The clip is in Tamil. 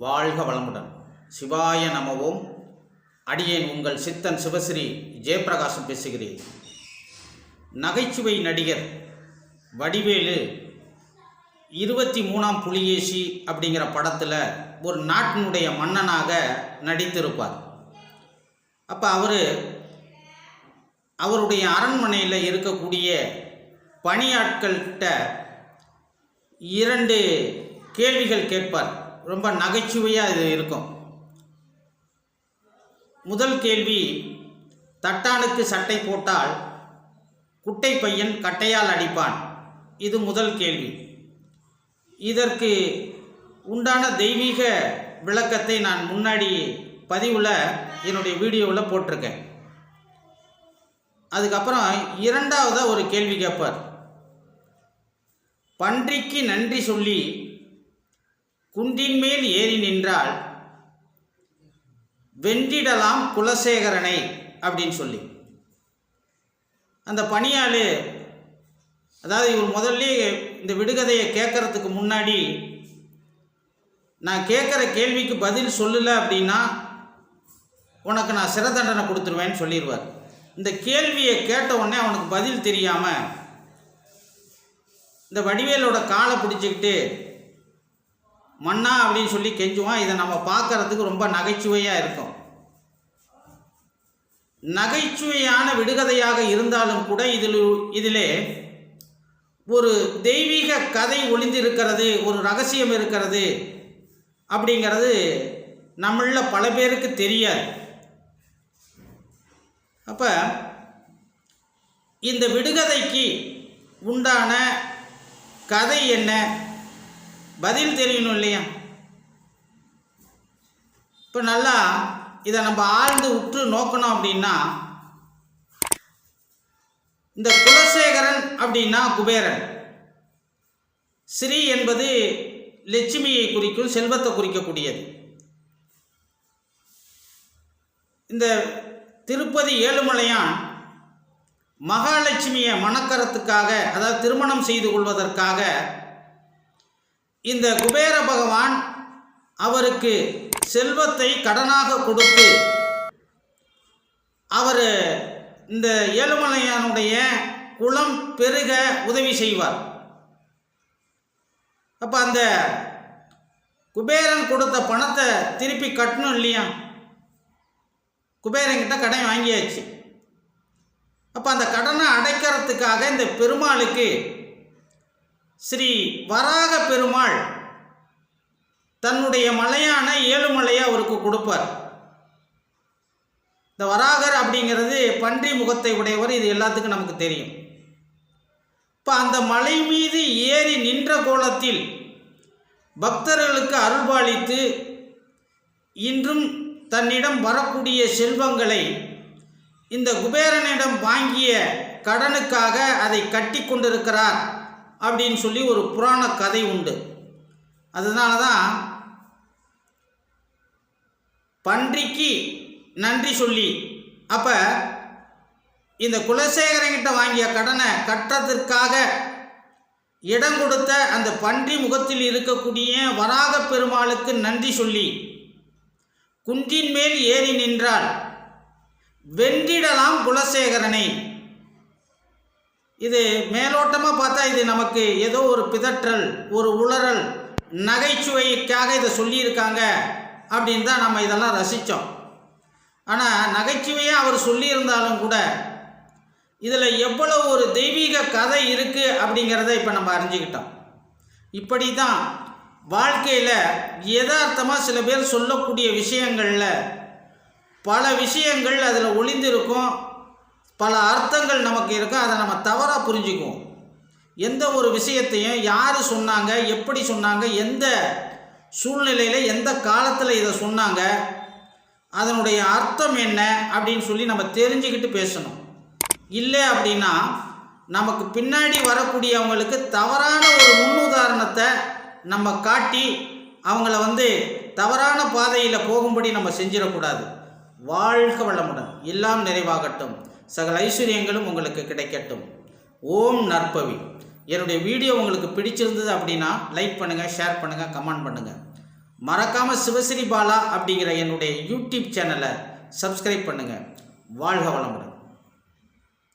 வாழ்க வளமுடன். சிவாய நமவோம். அடியேன் உங்கள் சித்தன் சிவஸ்ரீ ஜெயப்பிரகாசம் பேசுகிறேன். நகைச்சுவை நடிகர் வடிவேலு இருபத்தி மூணாம் புலிகேசி அப்படிங்கிற படத்தில் ஒரு நாட்டினுடைய மன்னனாக நடித்திருப்பார். அப்போ அவர் அவருடைய அரண்மனையில் இருக்கக்கூடிய பணியாட்கள்கிட்ட இரண்டு கேள்விகள் கேட்பார். ரொம்ப நகைச்சுவையாக இது இருக்கும். முதல் கேள்வி தட்டானுக்கு சட்டை போட்டால் குட்டை பையன் கட்டையால் அடிப்பான்? இது முதல் கேள்வி. இதற்கு உண்டான தெய்வீக விளக்கத்தை நான் முன்னாடி பதிவில் என்னுடைய வீடியோவில் போட்டிருக்கேன். அதுக்கப்புறம் இரண்டாவதாக ஒரு கேள்வி கேட்பார் பன்றிக்கு நன்றி சொல்லி குன்றின் மேல் ஏறி நின்றால் வென்றிடலாம் குலசேகரனை அப்படின்னு சொல்லி. அந்த பணியாளு அதாவது இவர் முதல்ல இந்த விடுகதையை கேட்கறதுக்கு முன்னாடி நான் கேட்குற கேள்விக்கு பதில் சொல்லலை அப்படின்னா உனக்கு நான் சிறை தண்டனை கொடுத்துருவேன்னு சொல்லிடுவார் இந்த கேள்வியை கேட்ட உடனே அவனுக்கு பதில் தெரியாமல் இந்த வடிவேலோட காலை பிடிச்சிக்கிட்டு மன்னா அப்படின்னு சொல்லி கெஞ்சுவான். இதை நம்ம பார்க்கறதுக்கு ரொம்ப நகைச்சுவையாக இருக்கும். நகைச்சுவையான விடுகதையாக இருந்தாலும் கூட இதில் இதிலே ஒரு தெய்வீக கதை ஒளிந்திருக்கிறது ஒரு ரகசியம் இருக்கிறது அப்படிங்கிறது நம்மளில் பல பேருக்கு தெரியாது. அப்போ இந்த விடுகதைக்கு உண்டான கதை என்ன? பதில் தெரியணும் இல்லையா? இப்போ நல்லா இதை நம்ம ஆழ்ந்து உற்று நோக்கணும் அப்படின்னா இந்த குலசேகரன் அப்படின்னா குபேரன். ஸ்ரீ என்பது லட்சுமியை குறிக்கும் செல்வத்தை குறிக்கக்கூடியது. இந்த திருப்பதி ஏழுமலையான் மகாலட்சுமியை மணக்கரத்துக்காக அதாவது திருமணம் செய்து கொள்வதற்காக இந்த குபேர பகவான் அவருக்கு செல்வத்தை கடனாக கொடுத்து அவர் இந்த ஏழுமலையானுடைய குளம் பெருக உதவி செய்வார். அப்போ அந்த குபேரன் கொடுத்த பணத்தை திருப்பி கட்டணும் இல்லையா? குபேரங்கிட்ட கடன் வாங்கியாச்சு. அப்போ அந்த கடனை அடைக்கிறதுக்காக இந்த பெருமாளுக்கு ஸ்ரீ வராக பெருமாள் தன்னுடைய மலையான ஏழுமலையை அவருக்கு கொடுப்பார். இந்த வராகர் அப்படிங்கிறது பன்றி முகத்தை உடையவர் இது எல்லாத்துக்கும் நமக்கு தெரியும். இப்போ அந்த மலை மீது ஏறி நின்ற கோலத்தில் பக்தர்களுக்கு அருள்பாலித்து இன்றும் தன்னிடம் வரக்கூடிய செல்வங்களை இந்த குபேரனிடம் வாங்கிய கடனுக்காக அதை கட்டி கொண்டிருக்கிறார். அப்படின்னு சொல்லி ஒரு புராண கதை உண்டு. அதனால தான் பன்றிக்கு நன்றி சொல்லி அப்போ இந்த குலசேகரங்கிட்ட வாங்கிய கடனை கட்டுறதற்காக இடம் கொடுத்த அந்த பன்றி முகத்தில் இருக்கக்கூடிய வராக பெருமாளுக்கு நன்றி சொல்லி குன்றின் மேல் ஏறி நின்றால் வென்றிடலாம் குலசேகரனை. இது மேலோட்டமாக பார்த்தா இது நமக்கு ஏதோ ஒரு பிதற்றல் ஒரு உளறல் நகைச்சுவைக்காக இதை சொல்லியிருக்காங்க அப்படின்னு தான் நம்ம இதெல்லாம் ரசித்தோம் ஆனால் நகைச்சுவையாக அவர் சொல்லியிருந்தாலும் கூட இதில் எவ்வளோ ஒரு தெய்வீக கதை இருக்குது அப்படிங்கிறத இப்போ நம்ம அறிஞ்சுக்கிட்டோம். இப்படி தான் வாழ்க்கையில் யதார்த்தமாக சில பேர் சொல்லக்கூடிய விஷயங்களில் பல விஷயங்கள் அதில் ஒளிந்திருக்கும். பல அர்த்தங்கள் நமக்கு இருக்கும் அதை நம்ம தவறாக புரிஞ்சுக்குவோம். எந்த ஒரு விஷயத்தையும் யார் சொன்னாங்க எப்படி சொன்னாங்க எந்த சூழ்நிலையில் எந்த காலத்தில் இதை சொன்னாங்க அதனுடைய அர்த்தம் என்ன அப்படின்னு சொல்லி நம்ம தெரிஞ்சுக்கிட்டு பேசணும். இல்லை அப்படின்னா நமக்கு பின்னாடி வரக்கூடியவங்களுக்கு தவறான ஒரு முன்னுதாரணத்தை நம்ம காட்டி அவங்கள வந்து தவறான பாதையில் போகும்படி நம்ம செஞ்சிடக்கூடாது. வாழ்க வளமுடன். எல்லாம் நிறைவாகட்டும். சகல ஐஸ்வர்யங்களும் உங்களுக்கு கிடைக்கட்டும். ஓம் நற்பவி. என்னுடைய வீடியோ உங்களுக்கு பிடிச்சிருந்தது அப்படின்னா லைக் பண்ணுங்கள் ஷேர் பண்ணுங்கள் கமெண்ட் பண்ணுங்கள் மறக்காமல் சிவஸ்ரீ பாலா அப்படிங்கிற என்னுடைய யூடியூப் சேனலை சப்ஸ்கிரைப் பண்ணுங்கள் வாழ்க வளமுடன்.